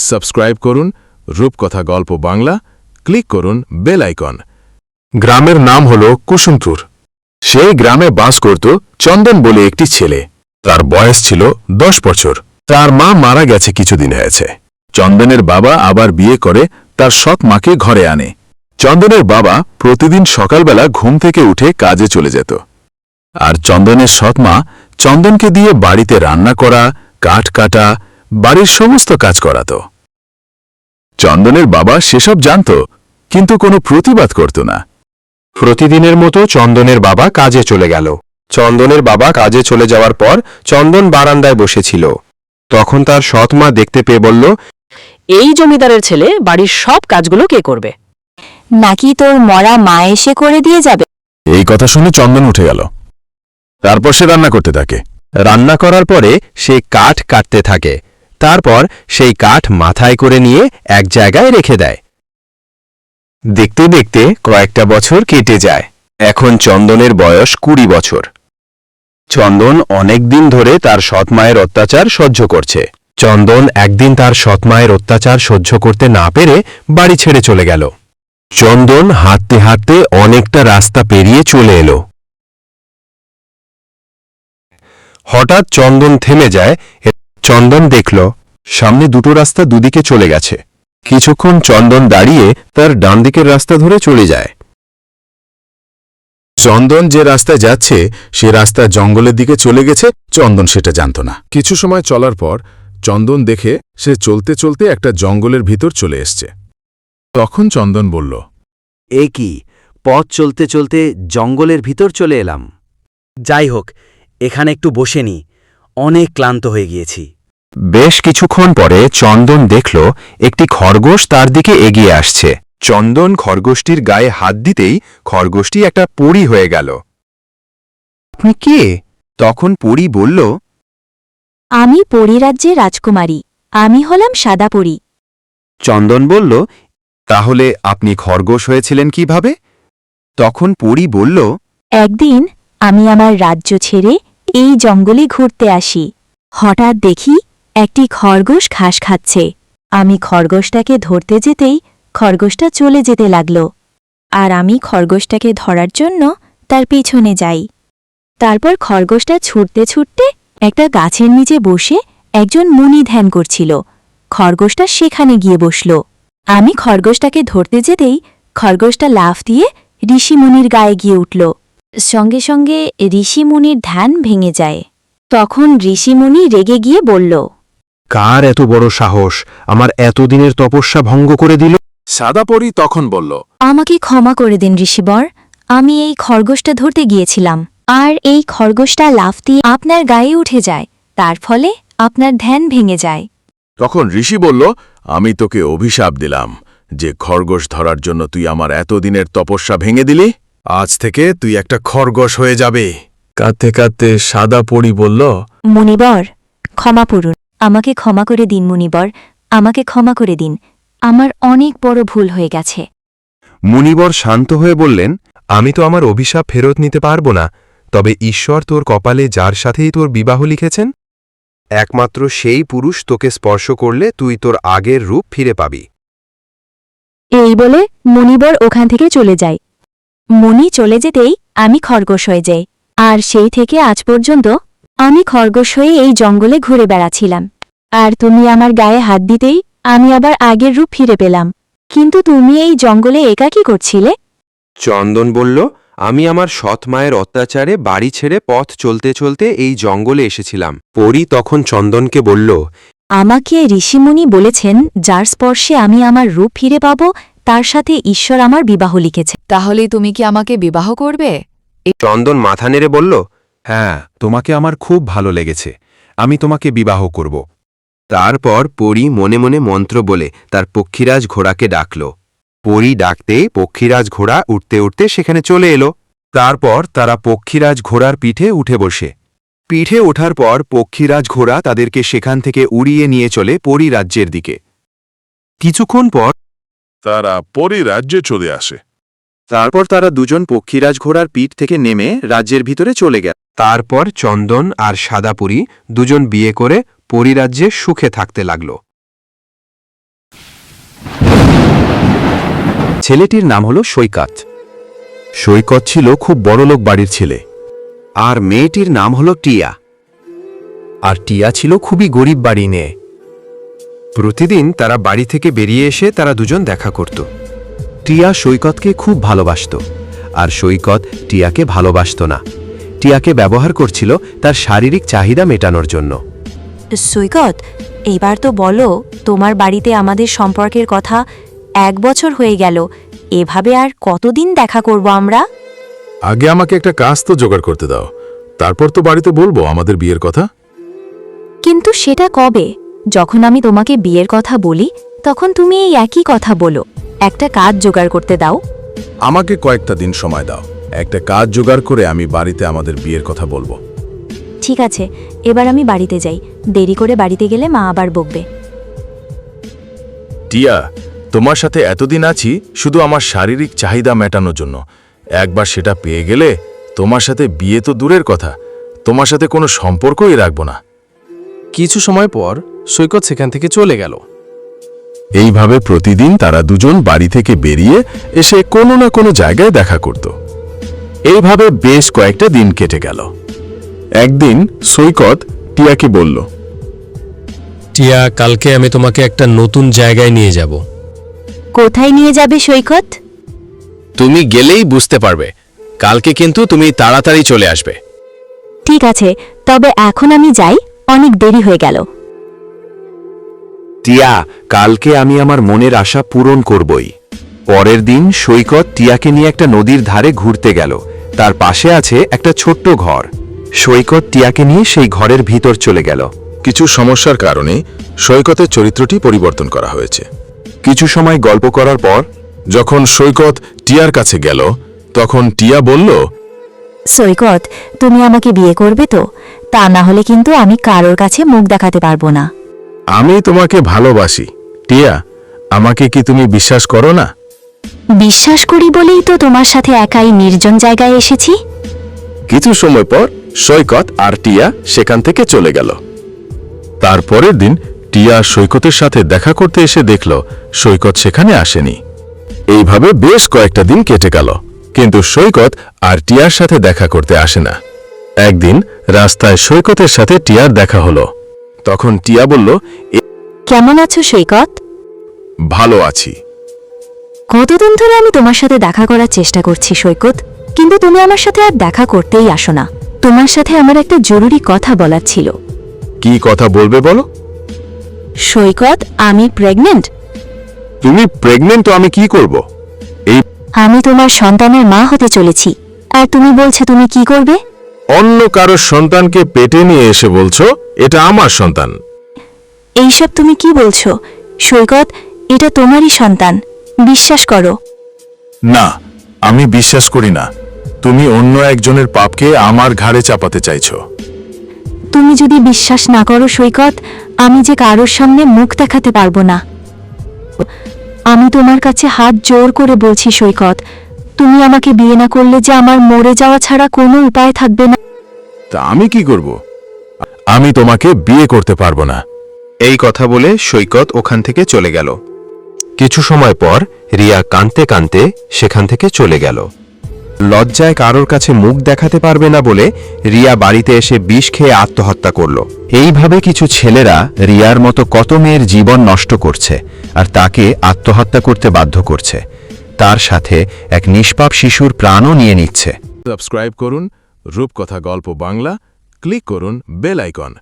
Subscribe করুন রূপকথা গল্প বাংলা, ক্লিক করুন বেল আইকন। গ্রামের নাম হল কুসুমপুর সেই গ্রামে বাস করত চন্দন বলে একটি ছেলে। তার বয়স ছিল দশ বছর। তার মা মারা গেছে কিছুদিন হয়েছে। চন্দনের বাবা আবার বিয়ে করে তার সৎ মাকে ঘরে আনে। চন্দনের বাবা প্রতিদিন সকালবেলা ঘুম থেকে উঠে কাজে চলে যেত। আর চন্দনের সৎ মা চন্দনকে দিয়ে বাড়িতে রান্না করা, কাঠ কাটা, বাড়ির সমস্ত কাজ করাত। চন্দনের বাবা সেসব জানত কিন্তু কোনো প্রতিবাদ করত না। প্রতিদিনের মতো চন্দনের বাবা কাজে চলে গেল। চন্দনের বাবা কাজে চলে যাওয়ার পর চন্দন বারান্দায় বসেছিল। তখন তার সৎ মা দেখতে পেয়ে বলল এই জমিদারের ছেলে বাড়ির সব কাজগুলো কে করবে? নাকি তোর মরা মা এসে করে দিয়ে যাবে? এই কথা শুনে চন্দন উঠে গেল। তারপর সে রান্না করতে থাকে। রান্না করার পরে সে কাঠ কাটতে থাকে। তারপর সেই কাঠ মাথায় করে নিয়ে এক জায়গায় রেখে দেয়। দেখতে দেখতে কয়েকটা বছর কেটে যায়। এখন চন্দনের বয়স কুড়ি বছর। চন্দন অনেক দিন ধরে তার সৎমায়ের অত্যাচার সহ্য করছে। চন্দন একদিন তার সৎমায়ের অত্যাচার সহ্য করতে না পেরে বাড়ি ছেড়ে চলে গেল। চন্দন হাঁটতে হাঁটতে অনেকটা রাস্তা পেরিয়ে চলে এলো। হঠাৎ চন্দন থেমে যায় চন্দন দেখল, সামনে দুটো রাস্তা দুদিকে চলে গেছে। কিছুক্ষণ চন্দন দাঁড়িয়ে তার ডান দিকের রাস্তা ধরে চলে যায়। চন্দন যে রাস্তায় যাচ্ছে, সে রাস্তা জঙ্গলের দিকে চলে গেছে, চন্দন সেটা জানত না। কিছু সময় চলার পর চন্দন দেখে সে চলতে চলতে একটা জঙ্গলের ভিতর চলে এসছে। তখন চন্দন বলল, এ কি, পথ চলতে চলতে জঙ্গলের ভিতর চলে এলাম। যাই হোক, এখানে একটু বসে নি, অনেক ক্লান্ত হয়ে গিয়েছি। বেশ কিছুক্ষণ পরে চন্দন দেখল একটি খরগোশ তার দিকে এগিয়ে আসছে। চন্দন খরগোশটির গায়ে হাত দিতেই খরগোশটি একটা পরী হয়ে গেল। আপনি কে? তখন পরী বলল আমি পরিরাজ্যের রাজকুমারী। আমি হলাম সাদা পরি। চন্দন বলল তাহলে আপনি খরগোশ হয়েছিলেন কীভাবে? তখন পরী বলল একদিন আমি আমার রাজ্য ছেড়ে এই জঙ্গলে ঘুরতে আসি। হঠাৎ দেখি একটি খরগোশ ঘাস খাচ্ছে। আমি খরগোশটাকে ধরতে যেতেই খরগোশটা চলে যেতে লাগল। আর আমি খরগোশটাকে ধরার জন্য তার পিছনে যাই। তারপর খরগোশটা ছুটতে ছুটতে একটা গাছের নিচে বসে একজন মুনি ধ্যান করছিল। খরগোশটা সেখানে গিয়ে বসল। আমি খরগোশটাকে ধরতে যেতেই খরগোশটা লাফ দিয়ে ঋষিমুনির গায়ে গিয়ে উঠল। সঙ্গে সঙ্গে ঋষিমুনির ধ্যান ভেঙে যায়। তখন ঋষিমুনি রেগে গিয়ে বলল কার এত বড় সাহস? আমার এতদিনের তপস্যা ভঙ্গ করে দিল। সাদাপরি তখন বলল আমাকে ক্ষমা করে দিন ঋষিবর। আমি এই খরগোশটা ধরতে গিয়েছিলাম। আর এই খরগোশটা লাফ দিয়ে আপনার গায়ে উঠে যায়। তার ফলে আপনার ধ্যান ভেঙে যায়। তখন ঋষি বলল আমি তোকে অভিশাপ দিলাম যে খরগোশ ধরার জন্য তুই আমার এতদিনের তপস্যা ভেঙে দিলি। আজ থেকে তুই একটা খরগোশ হয়ে যাবে। কাঁদতে কাঁদতে সাদা পরি বলল মুনিবর ক্ষমা করুন। আমাকে ক্ষমা করে দিন মুনিবর। আমাকে ক্ষমা করে দিন। আমার অনেক বড় ভুল হয়ে গেছে। মুনিবর শান্ত হয়ে বললেন আমি তো আমার অভিশাপ ফেরত নিতে পারব না তবে ঈশ্বর তোর কপালে যার সাথেই তোর বিবাহ লিখেছেন একমাত্র সেই পুরুষ তোকে স্পর্শ করলে তুই তোর আগের রূপ ফিরে পাবি। এই বলে মুনিবর ওখান থেকে চলে যায়। মুনি চলে যেতেই আমি খরগোশ হয়ে যাই আর সেই থেকে আজ পর্যন্ত আমি খরগোশ হয়ে এই জঙ্গলে ঘুরে বেড়াচ্ছিলাম। আর তুমি আমার গায়ে হাত দিতেই আমি আবার আগের রূপ ফিরে পেলাম। কিন্তু তুমি এই জঙ্গলে একা কি করছিলে? চন্দন বলল আমি আমার সৎ মায়ের অত্যাচারে বাড়ি ছেড়ে পথ চলতে চলতে এই জঙ্গলে এসেছিলাম। পরি তখন চন্দনকে বলল আমাকে ঋষিমুনি বলেছেন যার স্পর্শে আমি আমার রূপ ফিরে পাব তার সাথে ঈশ্বর আমার বিবাহ লিখেছে। তাহলে তুমি কি আমাকে বিবাহ করবে? চন্দন মাথা নেড়ে বলল হ্যাঁ তোমাকে আমার খুব ভালো লেগেছে। আমি তোমাকে বিবাহ করব। তারপর পরী মনে মনে মন্ত্র বলে তার পক্ষীরাজ ঘোড়াকে ডাকল। পরী ডাকতে পক্ষীরাজ ঘোড়া উঠতে উঠতে সেখানে চলে এলো। তারপর তারা পক্ষীরাজ ঘোড়ার পিঠে উঠে বসে। পিঠে ওঠার পর পক্ষীরাজ ঘোড়া তাদেরকে সেখান থেকে উড়িয়ে নিয়ে চলে পরিরাজ্যের দিকে। কিছুক্ষণ পর তারা পরিরাজ্যে চলে আসে। তারপর তারা দুজন পক্ষীরাজ ঘোড়ার পিঠ থেকে নেমে রাজ্যের ভিতরে চলে গেল। তারপর চন্দন আর সাদাপুরী দুজন বিয়ে করে পরিরাজ্যে সুখে থাকতে লাগল। ছেলেটির নাম হল সৈকত। সৈকত ছিল খুব বড়লোক বাড়ির ছেলে। আর মেয়েটির নাম হল টিয়া। আর টিয়া ছিল খুবই গরিব বাড়ি নেয় প্রতিদিন তারা বাড়ি থেকে বেরিয়ে এসে তারা দুজন দেখা করত। টিয়া সৈকতকে খুব ভালোবাসত। আর সৈকত টিয়াকে ভালোবাসত না। টিয়াকে ব্যবহার করছিল তার শারীরিক চাহিদা মেটানোর জন্য। সৈকত এবার তো বলো তোমার বাড়িতে আমাদের সম্পর্কের কথা এক বছর হয়ে গেল। এভাবে আর কতদিন দেখা করব আমরা? আগে আমাকে একটা কাজ তো জোগাড় করতে দাও। তারপর তো বাড়িতে বলব আমাদের বিয়ের কথা। কিন্তু সেটা কবে? যখন আমি তোমাকে বিয়ের কথা বলি তখন তুমি এই একই কথা বলো। একটা কাজ জোগাড় করতে দাও। আমাকে কয়েকটা দিন সময় দাও। একটা কাজ জোগাড় করে আমি বাড়িতে আমাদের বিয়ের কথা বলব। ঠিক আছে এবার আমি বাড়িতে যাই। দেরি করে বাড়িতে গেলে মা আবার বকবে। টিয়া তোমার সাথে এতদিন আছি শুধু আমার শারীরিক চাহিদা মেটানোর জন্য। একবার সেটা পেয়ে গেলে তোমার সাথে বিয়ে তো দূরের কথা তোমার সাথে কোনো সম্পর্কই রাখব না। কিছু সময় পর সৈকত সেখান থেকে চলে গেল। এইভাবে প্রতিদিন তারা দুজন বাড়ি থেকে বেরিয়ে এসে কোনো না কোনো জায়গায় দেখা করত। এইভাবে বেশ কয়েকটা দিন কেটে গেল। একদিন সৈকত টিয়াকে বলল টিয়া কালকে আমি তোমাকে একটা নতুন জায়গায় নিয়ে যাব। কোথায় নিয়ে যাবে সৈকত? তুমি গেলেই বুঝতে পারবে। কালকে কিন্তু তুমি তাড়াতাড়ি চলে আসবে। ঠিক আছে তবে এখন আমি যাই অনেক দেরি হয়ে গেল। টিয়া কালকে আমি আমার মনের আশা পূরণ করবই। পরের দিন সৈকত টিয়াকে নিয়ে একটা নদীর ধারে ঘুরতে গেল। তার পাশে আছে একটা ছোট্ট ঘর। সৈকত টিয়াকে নিয়ে সেই ঘরের ভিতর চলে গেল। কিছু সমস্যার কারণে সৈকতের চরিত্রটি পরিবর্তন করা হয়েছে। কিছু সময় গল্প করার পর যখন সৈকত টিয়ার কাছে গেল তখন টিয়া বলল সৈকত তুমি আমাকে বিয়ে করবে তো? তা না হলে কিন্তু আমি কারোর কাছে মুখ দেখাতে পারব না। আমি তোমাকে ভালোবাসি। টিয়া আমাকে কি তুমি বিশ্বাস করো না? বিশ্বাস করি বলেই তো তোমার সাথে একাই নির্জন জায়গায় এসেছি। কিছু সময় পর সৈকত আর টিয়া সেখান থেকে চলে গেল। তারপরের দিন টিয়া সৈকতের সাথে দেখা করতে এসে দেখল সৈকত সেখানে আসেনি। এইভাবে বেশ কয়েকটা দিন কেটে গেল কিন্তু সৈকত আর টিয়ার সাথে দেখা করতে আসে না। একদিন রাস্তায় সৈকতের সাথে টিয়ার দেখা হলো। তখন টিয়া বলল "এ, কেমন আছো সৈকত? ভালো আছি। কতদিন ধরে আমি তোমার সাথে দেখা করার চেষ্টা করছি সৈকত? কিন্তু তুমি আমার সাথে আর দেখা করতেই আসো না। তোমার সাথে আমার একটা জরুরি কথা বলার ছিল। কি কথা বলবে বলো? সৈকত আমি প্রেগনেন্ট তুমি প্রেগনেন্ট তো আমি কি করব? এই আমি তোমার সন্তানের মা হতে চলেছি। আর তুমি বলছো তুমি কি করবে? অন্য কারও সন্তানকে পেটে নিয়ে এসে বলছো এটা আমার সন্তান। এইসব তুমি কি বলছো? সৈকত এটা তোমারই সন্তান। বিশ্বাস করো। না আমি বিশ্বাস করি না। তুমি অন্য একজনের পাপকে আমার ঘাড়ে চাপাতে চাইছো। তুমি যদি বিশ্বাস না করো সৈকত আমি যে কারোর সামনে মুখ দেখাতে পারব না। আমি তোমার কাছে হাত জোর করে বলছি সৈকত তুমি আমাকে বিয়ে না করলে যে আমার মরে যাওয়া ছাড়া কোনো উপায় থাকবে না। তা আমি কি করব? আমি তোমাকে বিয়ে করতে পারব না। এই কথা বলে সৈকত ওখান থেকে চলে গেল। কিছু সময় পর রিয়া কাঁদতে কাঁদতে সেখান থেকে চলে গেল। লজ্জায় কারোর কাছে মুখ দেখাতে পারবে না বলে রিয়া বাড়িতে এসে বিষ খেয়ে আত্মহত্যা করল। এইভাবে কিছু ছেলেরা রিয়ার মতো কত মেয়ের জীবন নষ্ট করছে আর তাকে আত্মহত্যা করতে বাধ্য করছে। তার সাথে এক নিষ্পাপ শিশুর প্রাণও নিয়ে নিচ্ছে। সাবস্ক্রাইব করুন রূপকথা গল্প বাংলা, ক্লিক করুন বেল আইকন।